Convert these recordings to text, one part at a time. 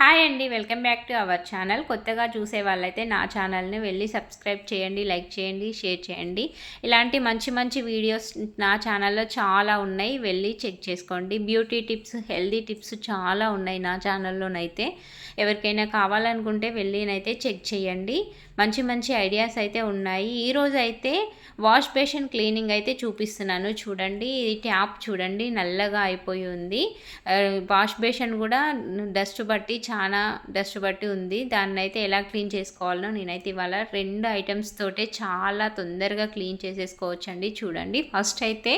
Hi అండి welcome back to our channel. కొత్తగా చూసే వాళ్ళైతే నా ఛానల్ని వెళ్ళి సబ్స్క్రైబ్ చేయండి లైక్ చేయండి షేర్ చేయండి. ఇలాంటి మంచి మంచి వీడియోస్ నా ఛానల్లో చాలా ఉన్నాయి. వెళ్ళి చెక్ చేసుకోండి. బ్యూటీ టిప్స్ హెల్దీ టిప్స్ చాలా ఉన్నాయి నా ఛానల్లోనైతే. ఎవరికైనా కావాలనుకుంటే వెళ్ళినైతే చెక్ చేయండి. మంచి మంచి ఐడియాస్ అయితే ఉన్నాయి. ఈరోజు అయితే వాష్ బేషన్ క్లీనింగ్ అయితే చూపిస్తున్నాను. చూడండి ఇది ట్యాప్ చూడండి నల్లగా అయిపోయి ఉంది. వాష్ బేషన్ కూడా డస్ట్ బట్టి చాలా డస్ట్ బట్టి ఉంది. దాన్ని అయితే ఎలా క్లీన్ చేసుకోవాలో నేనైతే ఇవాళ రెండు ఐటమ్స్ తోటే చాలా తొందరగా క్లీన్ చేసేసుకోవచ్చండి. చూడండి ఫస్ట్ అయితే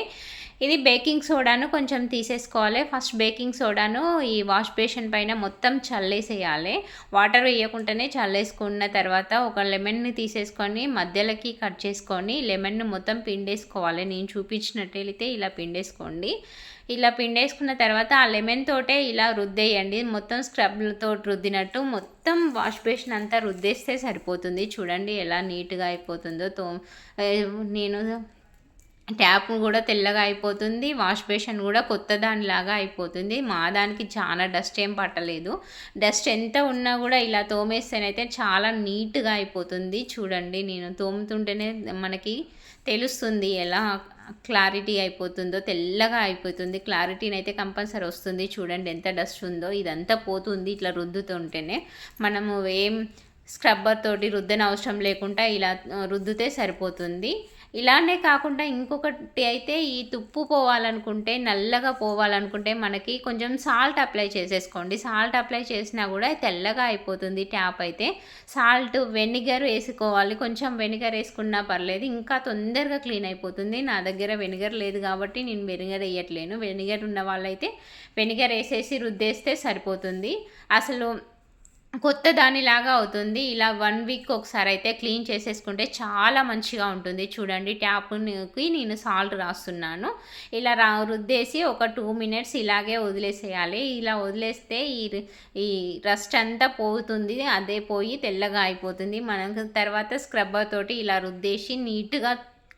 ఇది బేకింగ్ సోడాను కొంచెం తీసేసుకోవాలి. ఫస్ట్ బేకింగ్ సోడాను ఈ వాష్ బేషన్ పైన మొత్తం చల్లేసేయాలి. వాటర్ వేయకుండానే చల్లేసుకున్న తర్వాత ఒక లెమన్ని తీసేసుకొని మధ్యలోకి కట్ చేసుకొని లెమన్ను మొత్తం పిండేసుకోవాలి. నేను చూపించినట్టయితే ఇలా పిండేసుకోండి. ఇలా పిండేసుకున్న తర్వాత ఆ లెమన్ తోటే ఇలా రుద్దేయండి. మొత్తం స్క్రబ్లతో రుద్దినట్టు మొత్తం వాష్ బేషన్ అంతా రుద్దేస్తే సరిపోతుంది. చూడండి ఎలా నీట్గా అయిపోతుందో తో నేను ట్యాప్ కూడా తెల్లగా అయిపోతుంది వాష్ బేషన్ కూడా కొత్త దానిలాగా అయిపోతుంది. మా దానికి చాలా డస్ట్ ఏం పట్టలేదు. డస్ట్ ఎంత ఉన్నా కూడా ఇలా తోమేస్తేనైతే చాలా నీట్గా అయిపోతుంది. చూడండి నేను తోముతుంటేనే మనకి తెలుస్తుంది ఎలా క్లారిటీ అయిపోతుందో తెల్లగా అయిపోతుంది. క్లారిటీని అయితే కంపల్సరీ వస్తుంది. చూడండి ఎంత డస్ట్ ఉందో. ఇదంతా పోతుంది ఇట్లా రుద్దుతుంటేనే. మనము ఏం స్క్రబ్బర్ తోటి రుద్దని అవసరం లేకుండా ఇలా రుద్దితే సరిపోతుంది. ఇలానే కాకుండా ఇంకొకటి అయితే ఈ తుప్పు పోవాలనుకుంటే నల్లగా పోవాలనుకుంటే మనకి కొంచెం సాల్ట్ అప్లై చేసేసుకోండి. సాల్ట్ అప్లై చేసినా కూడా తెల్లగా అయిపోతుంది ట్యాప్ అయితే. సాల్ట్ వెనిగర్ వేసుకోవాలి. కొంచెం వెనిగర్ వేసుకున్నా పర్లేదు. ఇంకా తొందరగా క్లీన్ అయిపోతుంది. నా దగ్గర వెనిగర్ లేదు కాబట్టి నేను వెనిగర్ వేయట్లేను. వెనిగర్ ఉన్న వాళ్ళైతే వెనిగర్ వేసేసి రుద్దేస్తే సరిపోతుంది. అసలు కొత్త దానిలాగా అవుతుంది. ఇలా వన్ వీక్ ఒకసారి అయితే క్లీన్ చేసేసుకుంటే చాలా మంచిగా ఉంటుంది. చూడండి ట్యాప్కి నేను సాల్ట్ రాస్తున్నాను. ఇలా రా రుద్దేసి ఒక టూ మినిట్స్ ఇలాగే వదిలేసేయాలి. ఇలా వదిలేస్తే ఈ ఈ రస్ట్ అంతా పోతుంది. అదే పోయి తెల్లగా అయిపోతుంది. మనకు తర్వాత స్క్రబ్బర్ తోటి ఇలా రుద్దేసి నీట్గా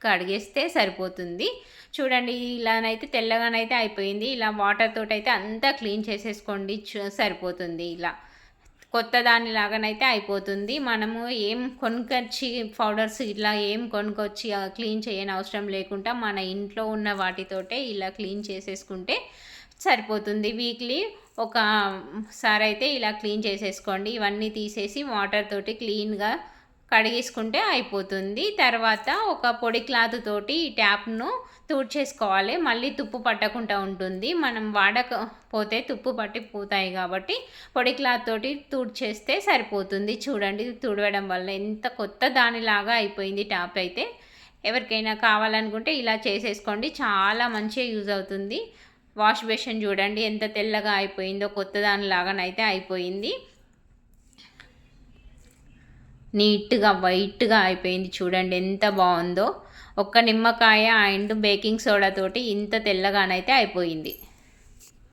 కడిగేస్తే సరిపోతుంది. చూడండి ఇలానైతే తెల్లగానైతే అయిపోయింది. ఇలా వాటర్ తోటి అయితే అంతా క్లీన్ చేసేసుకోండి. సరిపోతుంది. ఇలా కొత్త దానిలాగానైతే అయిపోతుంది. మనము ఏం కొనుకొచ్చి పౌడర్స్ ఇట్లా ఏం కొనుక్కొచ్చి క్లీన్ చేయని అవసరం లేకుండా మన ఇంట్లో ఉన్న వాటితోటే ఇలా క్లీన్ చేసేసుకుంటే సరిపోతుంది. వీక్లీ ఒకసారి అయితే ఇలా క్లీన్ చేసేసుకోండి. ఇవన్నీ తీసేసి వాటర్ తోటి క్లీన్గా కడిగేసుకుంటే అయిపోతుంది. తర్వాత ఒక పొడి క్లాత్ తోటి ఈ ట్యాప్ను తూడ్చేసుకోవాలి. మళ్ళీ తుప్పు పట్టకుండా ఉంటుంది. మనం వాడకపోతే తుప్పు పట్టిపోతాయి కాబట్టి పొడి క్లాత్ తోటి తూడ్చేస్తే సరిపోతుంది. చూడండి తుడవడం వల్ల ఎంత కొత్త దానిలాగా అయిపోయింది ట్యాప్ అయితే. ఎవరికైనా కావాలనుకుంటే ఇలా చేసేసుకోండి. చాలా మంచిగా యూజ్ అవుతుంది. వాష్ బేషన్ చూడండి ఎంత తెల్లగా అయిపోయిందో కొత్త దానిలాగానైతే అయిపోయింది. నీట్గా వైట్గా అయిపోయింది చూడండి ఎంత బాగుందో ఒక్క నిమ్మకాయ అండ్ బేకింగ్ సోడా తోటి ఇంత తెల్లగానైతే అయిపోయింది.